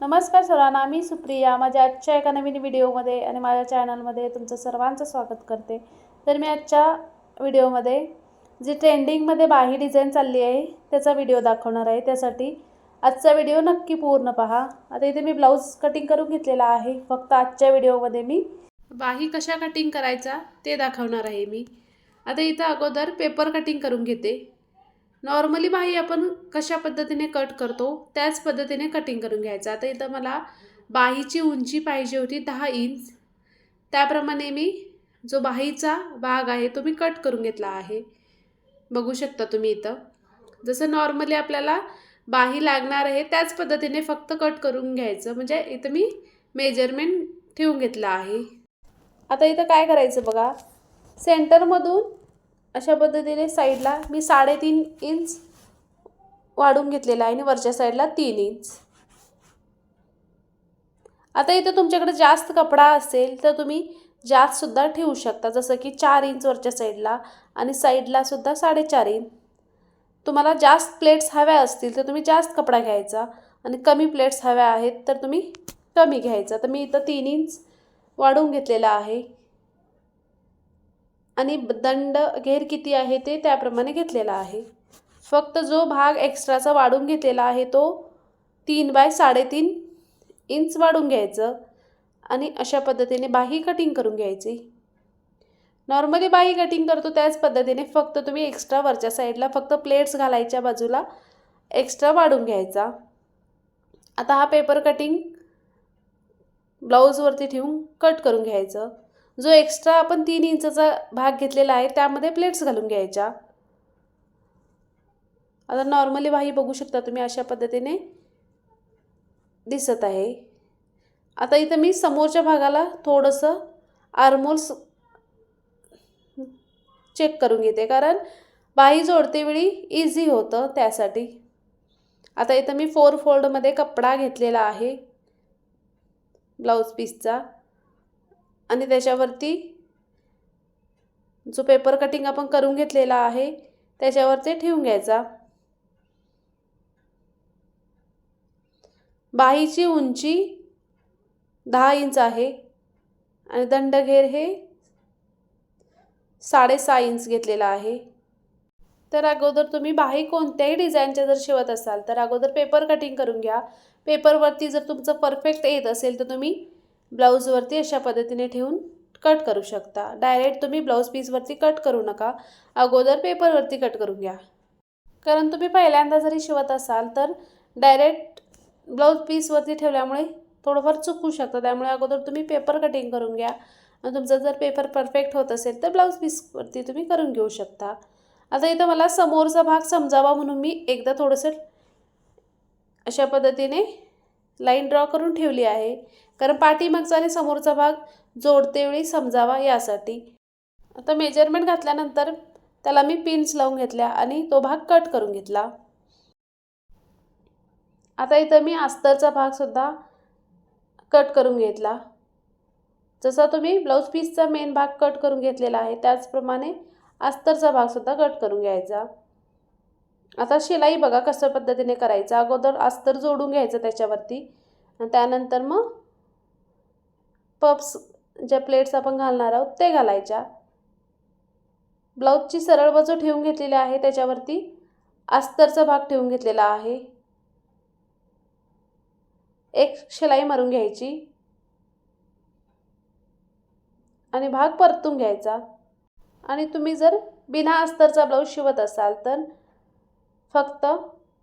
नमस्कार सर्वांना मी सुप्रिया. माझ्या आजच्या एका नवीन व्हिडिओमध्ये आणि माझ्या चॅनलमध्ये तुमचं सर्वांचं स्वागत करते. तर मी आजच्या व्हिडिओमध्ये जी ट्रेंडिंगमध्ये बाही डिझाईन चालली आहे त्याचा व्हिडिओ दाखवणार आहे. त्यासाठी आजचा व्हिडिओ नक्की पूर्ण पहा. आता इथे मी ब्लाऊज कटिंग करून घेतलेला आहे. फक्त आजच्या व्हिडिओमध्ये मी बाही कशा कटिंग करायचा ते दाखवणार आहे मी. आता इथं अगोदर पेपर कटिंग करून घेते. नॉर्मली बाही आपण कशा पद्धतीने कट करतो त्याच पद्धतीने कटिंग करून घ्यायचं. आता इथं मला बाहीची उंची पाहिजे होती दहा इंच त्याप्रमाणे मी जो बाहीचा भाग आहे तो मी कट करून घेतला आहे. बघू शकता तुम्ही इथं. जसं नॉर्मली आपल्याला बाही लागणार आहे त्याच पद्धतीने फक्त कट करून घ्यायचं. म्हणजे इथं मी मेजरमेंट ठेवून घेतलं आहे. आता इथं काय करायचं बघा? सेंटरमधून अशा पद्धतीने साईडला मी साडेतीन इंच वाढून घेतलेला आहे आणि वरच्या साईडला तीन इंच. आता इथं तुमच्याकडे जास्त कपडा असेल तर तुम्ही जास्तसुद्धा ठेवू शकता जसं की चार इंच वरच्या साईडला आणि साईडलासुद्धा साडेचार इंच. तुम्हाला जास्त प्लेट्स हव्या असतील तर तुम्ही जास्त कपडा घ्यायचा आणि कमी प्लेट्स हव्या आहेत तर तुम्ही कमी घ्यायचा. तर मी इथं तीन इंच वाढवून घेतलेला आहे. आणि दंड घेर किती आहे ते त्याप्रमाणे घेतलेला आहे. फक्त जो भाग एक्स्ट्राचा वाढून घेतलेला आहे तो तीन बाय साडेतीन इंच वाढून घ्यायचं आणि अशा पद्धतीने बाही कटिंग करून घ्यायची. नॉर्मली बाही कटिंग करतो त्याच पद्धतीने फक्त तुम्ही एक्स्ट्रा वरच्या साईडला फक्त प्लेट्स घालायच्या बाजूला एक्स्ट्रा वाढून घ्यायचा. आता हा पेपर कटिंग ब्लाऊजवरती ठेवून कट करून घ्यायचं. जो एक्स्ट्रा आपण तीन इंचचा भाग घेतलेला आहे त्यामध्ये प्लेट्स घालून घ्यायच्या. आता नॉर्मली बाही बघू शकता तुम्ही अशा पद्धतीने दिसत आहे. आता इथं मी समोरच्या भागाला थोडंसं आर्मोल्स चेक करून घेते कारण बाही जोडतेवेळी इझी होतं त्यासाठी. आता इथं मी फोर फोल्डमध्ये कपडा घेतलेला आहे ब्लाऊज पीसचा आणि त्याच्यावरती जो पेपर कटिंग आपण करून घेतलेला आहे त्याच्यावर ते ठेवून घ्यायचा. बाहीची उंची दहा इंच आहे आणि दंडघेर हे साडेसहा इंच घेतलेला आहे. तर अगोदर तुम्ही बाही कोणत्याही डिझाईनच्या जर शिवत असाल तर अगोदर पेपर कटिंग करून घ्या. पेपरवरती जर तुमचं परफेक्ट येत असेल तर तुम्ही ब्लाऊजवरती अशा पद्धतीने ठेवून कट करू शकता. डायरेक्ट तुम्ही ब्लाऊज पीसवरती कट करू नका. अगोदर पेपरवरती कट करून घ्या. कारण तुम्ही पहिल्यांदा जरी शिवत असाल तर डायरेक्ट ब्लाऊज पीसवरती ठेवल्यामुळे थोडंफार चुकू शकतं. त्यामुळे अगोदर तुम्ही पेपर कटिंग करून घ्या. आणि तुमचा जर पेपर परफेक्ट होत असेल तर ब्लाऊज पीसवरती तुम्ही करून घेऊ शकता. आता इथं मला समोरचा भाग समजावा म्हणून मी एकदा थोडंसं अशा पद्धतीने लाईन ड्रॉ करून ठेवली आहे. कारण पाठीमागचा आणि समोरचा भाग जोडते वेळी समजावा यासाठी. आता मेजरमेंट घातल्यानंतर त्याला मी पिन्स लावून घेतल्या आणि तो भाग कट करून घेतला. आता इथं मी अस्तरचा भागसुद्धा कट करून घेतला. जसा तुम्ही ब्लाऊज पीसचा मेन भाग कट करून घेतलेला आहे त्याचप्रमाणे अस्तरचा भागसुद्धा कट करून घ्यायचा. आता शिलाई बघा कसं पद्धतीने करायचं. अगोदर अस्तर जोडून घ्यायचं त्याच्यावरती. आणि त्यानंतर मग पप्स ज्या प्लेट्स आपण घालणार आहोत ते घालायच्या. ब्लाऊजची सरळ बाजू ठेवून घेतलेली आहे. त्याच्यावरती अस्तरचा भाग ठेवून घेतलेला आहे. एक शिलाई मारून घ्यायची. आणि भाग परतून घ्यायचा. आणि तुम्ही जर बिना अस्तरचा ब्लाऊज शिवत असाल तर फक्त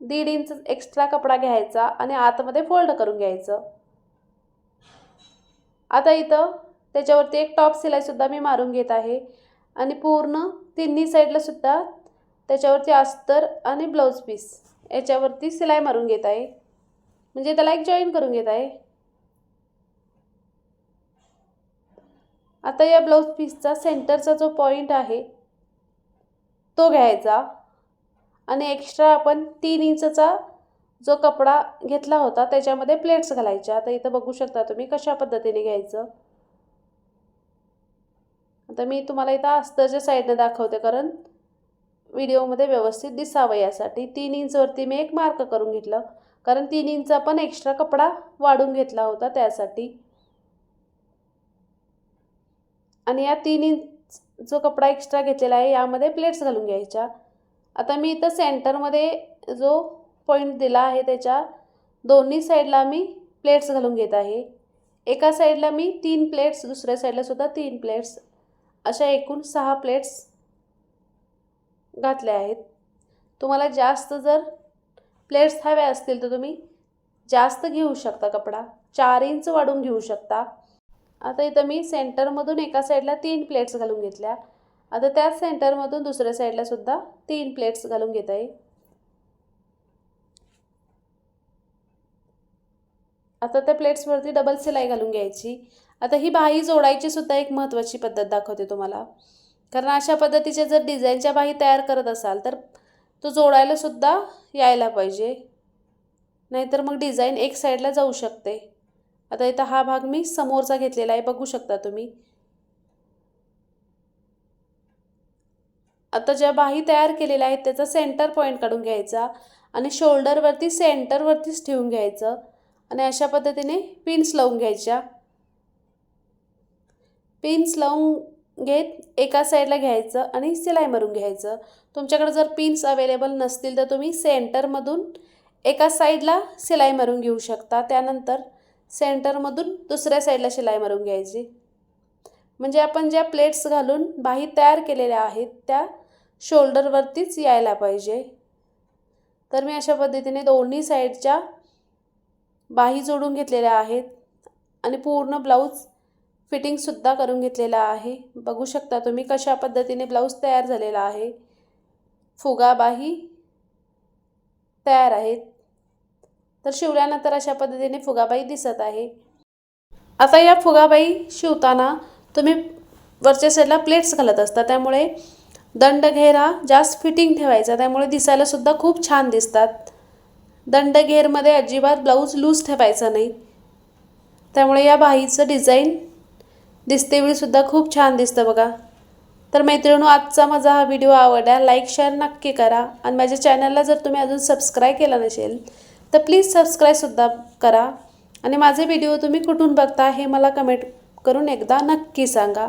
दीड इंच एक्स्ट्रा कपडा घ्यायचा आणि आतमध्ये फोल्ड करून घ्यायचं. आता इथं त्याच्यावरती एक टॉप सिलाईसुद्धा मी मारून घेत आहे आणि पूर्ण तिन्ही साईडलासुद्धा त्याच्यावरती अस्तर आणि ब्लाऊज पीस याच्यावरती सिलाई मारून घेत आहे. म्हणजे त्याला एक जॉईन करून घेत आहे. आता या ब्लाऊज पीसचा सेंटरचा जो पॉईंट आहे तो घ्यायचा. आणि एक्स्ट्रा आपण तीन इंचचा जो कपडा घेतला होता त्याच्यामध्ये प्लेट्स घालायच्या आता इथं बघू शकता तुम्ही कशा पद्धतीने घ्यायचं. आता मी तुम्हाला इथं अस्तरच्या साईडने दाखवते कारण व्हिडिओमध्ये व्यवस्थित दिसावं यासाठी. तीन इंचवरती मी एक मार्क करून घेतलं कारण तीन इंच पण एक्स्ट्रा कपडा वाढून घेतला होता त्यासाठी. आणि या तीन इंच जो कपडा एक्स्ट्रा घेतलेला आहे यामध्ये प्लेट्स घालून घ्यायच्या. आता मी इथं सेंटरमध्ये जो पॉईंट दिला आहे त्याच्या दोन्ही साईडला मी प्लेट्स घालून घेत आहे. एका साईडला मी तीन प्लेट्स दुसऱ्या साईडला सुद्धा तीन प्लेट्स अशा एकूण सहा प्लेट्स घातल्या आहेत. तुम्हाला जास्त जर प्लेट्स हव्या असतील तर तुम्ही जास्त घेऊ शकता कपडा चार इंच वाढून घेऊ शकता. आता इथं मी सेंटरमधून एका साईडला तीन प्लेट्स घालून घेतल्या. आता त्याच सेंटरमधून दुसऱ्या साईडला सुद्धा तीन प्लेट्स घालून घेता येईल. आता त्या प्लेट्सवरती डबल सिलाई घालून घ्यायची. आता ही बाही जोडायची सुद्धा एक महत्त्वाची पद्धत दाखवते तुम्हाला. कारण अशा पद्धतीच्या जर डिझाईनच्या बाही तयार करत असाल तर तो जोडायला सुद्धा यायला पाहिजे. नाहीतर मग डिझाईन एक साईडला जाऊ शकते. आता इथं हा भाग मी समोरचा घेतलेला आहे बघू शकता तुम्ही. आता ज्या बाही तयार केलेल्या आहेत त्याचा सेंटर पॉईंट काढून घ्यायचा आणि शोल्डरवरती सेंटरवरतीच ठेवून घ्यायचं आणि अशा पद्धतीने पिन्स लावून घ्यायच्या. पिन्स लावून घेत एका साईडला घ्यायचं आणि सिलाई मारून घ्यायचं. तुमच्याकडे जर पिन्स अवेलेबल नसतील तर तुम्ही सेंटरमधून एका साईडला सिलाई मारून घेऊ शकता. त्यानंतर सेंटरमधून दुसऱ्या साईडला शिलाई मारून घ्यायची. म्हणजे आपण ज्या प्लेट्स घालून बाही तयार केलेल्या आहेत त्या शोल्डरवरतीच यायला पाहिजे. तर मी अशा पद्धतीने दोन्ही साईडच्या बाही जोडून घेतलेल्या आहेत आणि पूर्ण ब्लाऊज फिटिंगसुद्धा करून घेतलेला आहे. बघू शकता तुम्ही कशा पद्धतीने ब्लाऊज तयार झालेला आहे. फुगा बाही तयार आहेत. तर शिवल्यानंतर अशा पद्धतीने फुगाबाई दिसत आहे. आता या फुगाबाई शिवताना तुम्ही वरच्या साईडला प्लेट्स घालत असता त्यामुळे दंड घेरा जास्त फिटिंग ठेवायचा त्यामुळे दिसायला सुद्धा खूप छान दिसतात. दंड घेरमध्ये अजिबात ब्लाऊज लूज ठेवायचा नाही. त्यामुळे या बाहीचं डिझाईन दिसते वेळीसुद्धा खूप छान दिसतं बघा. तर मैत्रिणू आजचा माझा हा व्हिडिओ आवडला लाईक शेअर नक्की करा. आणि माझ्या चॅनलला जर तुम्ही अजून सबस्क्राईब केला नसेल तर प्लीज सबस्क्राईबसुद्धा करा. आणि माझे व्हिडिओ तुम्ही कुठून बघता हे मला कमेंट करून एकदा नक्की सांगा.